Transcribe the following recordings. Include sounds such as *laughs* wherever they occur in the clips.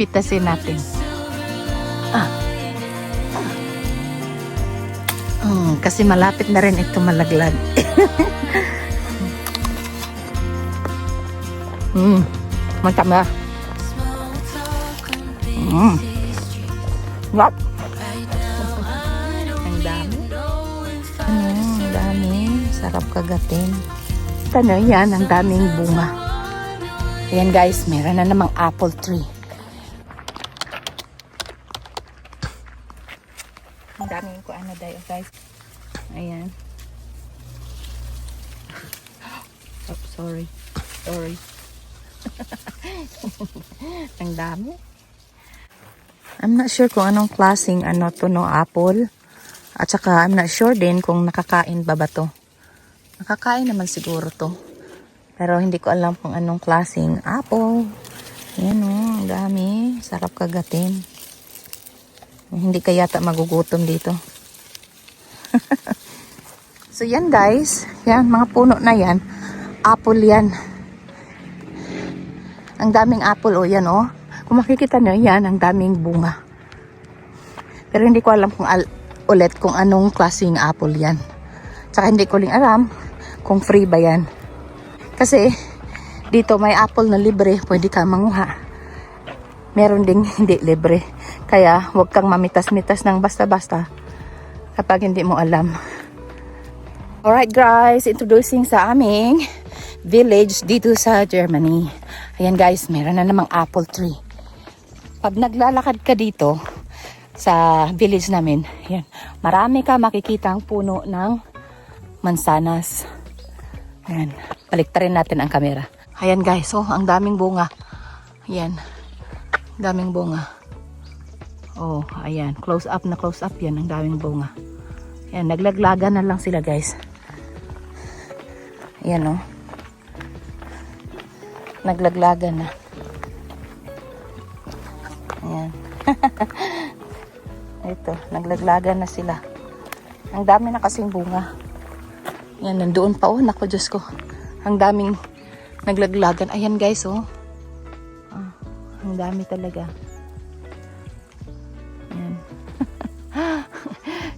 Pitasin natin. Ah. Hmm, kasi malapit na rin ito malaglag. *laughs* Hmm, matama. Hmm. Wap. Ang dami. Ano, ang dami. Sarap kagatin. Ano yan, ang daming bunga. Ayan guys, meron na namang apple tree. Ang daming ko ano dahil guys. Ayan. *gasps* Oh, sorry. Sorry. *laughs* ang dami. I'm not sure kung anong klaseng ano to no apple. At saka I'm not sure din kung nakakain ba ba to. Nakakain naman siguro to. Pero hindi ko alam kung anong klaseng apple. Yan o, ang dami. Sarap kagatin. Hindi ka yata magugutom dito. *laughs* so yan guys. Yan, mga puno na yan. Apple yan. Ang daming apple o yan o. Kung makikita nyo yan, ang daming bunga. Pero hindi ko alam kung al- ulit kung anong klaseng apple yan. Tsaka hindi ko rin alam kung free ba yan. Kasi dito may apple na libre, pwede ka manguha. Meron ding hindi libre. Kaya huwag kang mamitas-mitas ng basta-basta kapag hindi mo alam. Alright guys, introducing sa aming village dito sa Germany. Ayan guys, meron na namang apple tree. Pag naglalakad ka dito sa village namin, yan, marami ka makikitang puno ng mansanas. Ayan, baliktarin natin ang kamera. Ayan guys, oh, ang daming bunga. Ayan, daming bunga. Oh, ayan, close up na close up yan, ang daming bunga. Ayan, naglaglagan na lang sila guys. Ayan oh. Naglaglagan na. Ayan. *laughs* Ito, naglaglagan na sila. Ang dami na kasing bunga. Yan, nandoon pa oh. Naku, Diyos ko. Ang daming naglaglagan. Ayan guys, oh. Ah, ang dami talaga.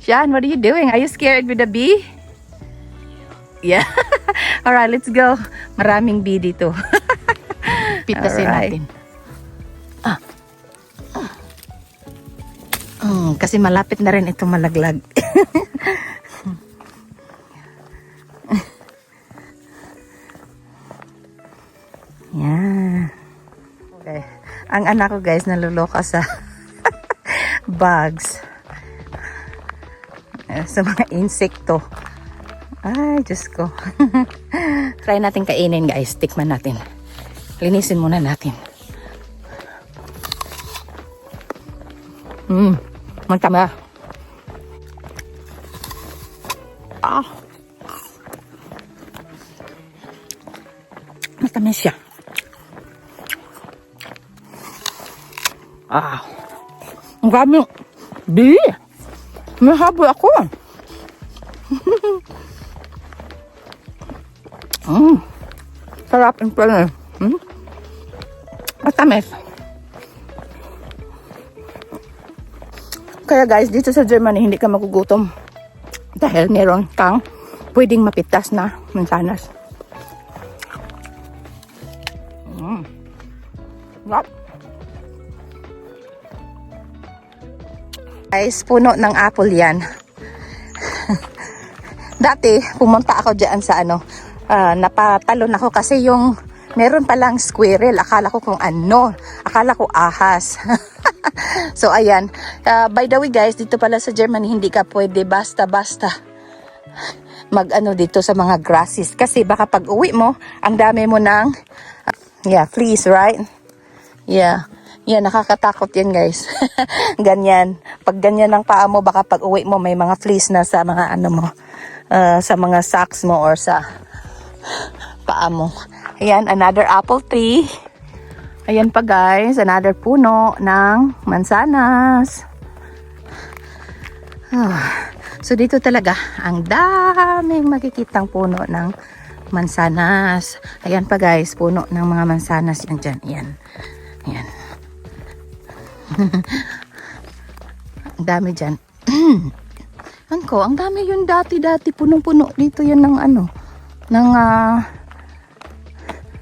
Sean, what are you doing? Are you scared with the bee? Yeah. *laughs* Alright, let's go. Maraming bee dito. *laughs* Pitasin Alright. natin. Ah. Mm, kasi malapit na rin ito malaglag. *laughs* Yan. Okay. Ang anak ko guys naluloka sa bugs. Eh, Sa mga *laughs* insekto. Ay, Diyos ko. *laughs* Try natin kainin guys. Tikman natin. Linisin muna natin. Hmm. Magtama. Ah. Matamis siya. Ah. Ang dami. Di. May habol ako. *laughs* mm. Sarap ang pala. Hmm? Matamis. Kaya guys, dito sa Germany, hindi ka magugutom. Dahil meron kang pwedeng mapitas na mansanas. Mm. Yup. Guys, puno ng apple yan. *laughs* Dati, pumunta ako dyan sa ano, ah, napatalon ako kasi yung meron palang squirrel. Akala ko kung ano. Akala ko ahas. *laughs* so, ayan. Ah, by the way guys, dito pala sa Germany, hindi ka pwede basta-basta mag ano dito sa mga grasses. Kasi baka pag uwi mo, ang dami mo ng, ah, yeah, fleas, right? Yeah. Yan, nakakatakot yan guys. *laughs* ganyan. Pag ganyan ang paa mo, baka pag uwi mo, may mga fleas na sa mga ano mo, ah, sa mga socks mo or sa paa mo. Ayan, another apple tree. Ayan pa guys, another puno ng mansanas. Ah, so dito talaga, ang daming makikitang puno ng mansanas. Ayan pa guys, puno ng mga mansanas yan dyan. Ayan. Ayan. *laughs* ang dami dyan. *clears throat* Ano ko, ang dami yun dati-dati, punong-puno dito yan ng ano, ng ah,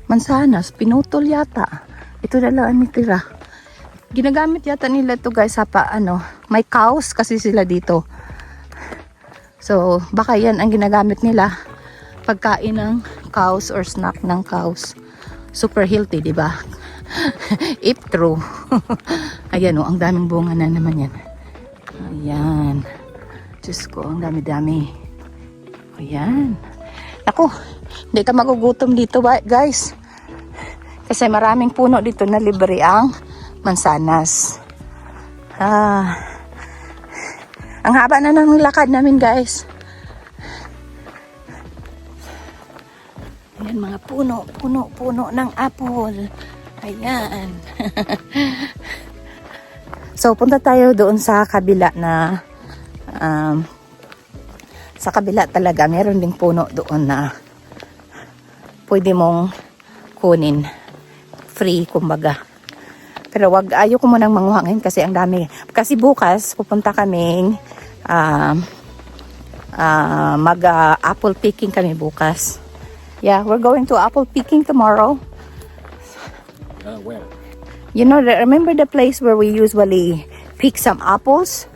mansanas, pinutol yata. Ito na lang ang tira. Ginagamit yata nila to guys sa pa, ano, may cows kasi sila dito. So, baka yan ang ginagamit nila pagkain ng cows or snack ng cows. Super healthy, di ba? *laughs* If true. *laughs* Ayan o, ang daming bunga na naman yan. Ayan. Diyos ko, ang dami-dami. Ayan. Ako, hindi ka magugutom dito guys. Kasi maraming puno dito na libre ang mansanas. Ah, ang haba na ng lakad namin guys. Ayan mga puno, puno, puno ng apple. Ayan. *laughs* so punta tayo doon sa kabila na um, sa kabila talaga meron ding puno doon na pwede mong kunin. Free kumbaga. Pero wag ayoko mo nang manguha kasi ang dami. Kasi bukas pupunta kaming um, ah, mag ah, apple picking kami bukas. Yeah we're going to apple picking tomorrow Uh, where? you know remember the place where we usually pick some apples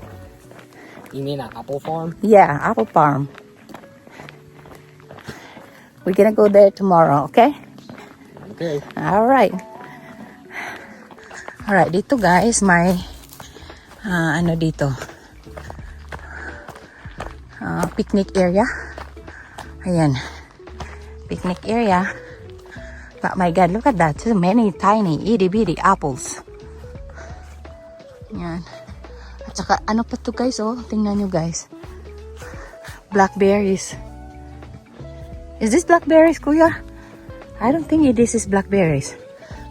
You mean an apple farm? Yeah, apple farm. We're gonna go there tomorrow, okay? Okay. Alright. Alright, dito guys, may ah, ano dito? Ah, picnic area. Ayan. Picnic area. But my God, look at that. So many tiny, itty bitty apples. Yan. At saka, ano pa to guys, oh? Tingnan nyo guys. Blackberries. Is this blackberries, kuya? I don't think it- this is blackberries.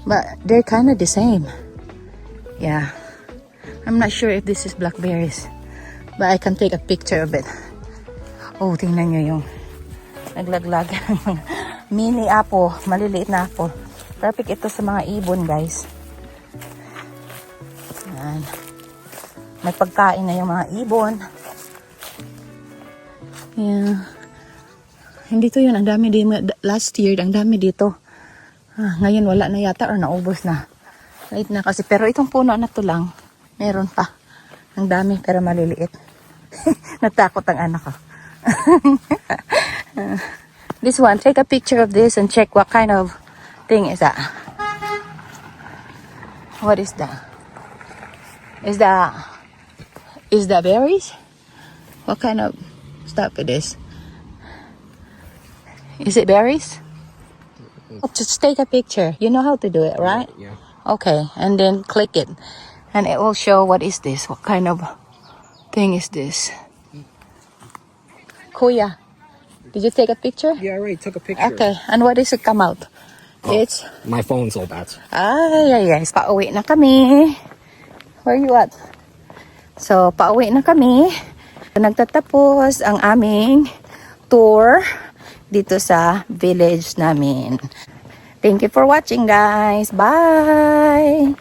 But they're kind of the same. Yeah. I'm not sure if this is blackberries. But I can take a picture of it. Oh, tingnan nyo yung naglaglag. *laughs* Mini apple. Maliliit na apple. Perfect ito sa mga ibon, guys. Yan. May pagkain na yung mga ibon. Yeah. Hindi to yun. Ang dami din. Last year, ang dami dito. Ah, ngayon wala na yata or naubos na. Late na kasi. Pero itong puno na to lang, meron pa. Ang dami pero maliliit. *laughs* Natakot ang anak ko. *laughs* this one, take a picture of this and check what kind of thing is that. What is that? Is that is that berries? What kind of stuff it is? Is it berries? Oh, just take a picture. You know how to do it, right? Yeah. Okay, and then click it. And it will show what is this? What kind of thing is this? Mm. Kuya, did you take a picture? Yeah, I already took a picture. Okay, and what does it come out? It's, My phone's all bad. ay, ay, ay, pauwi na kami. Where you at? So, pauwi na kami. Nagtatapos ang aming tour dito sa village namin. Thank you for watching guys. Bye!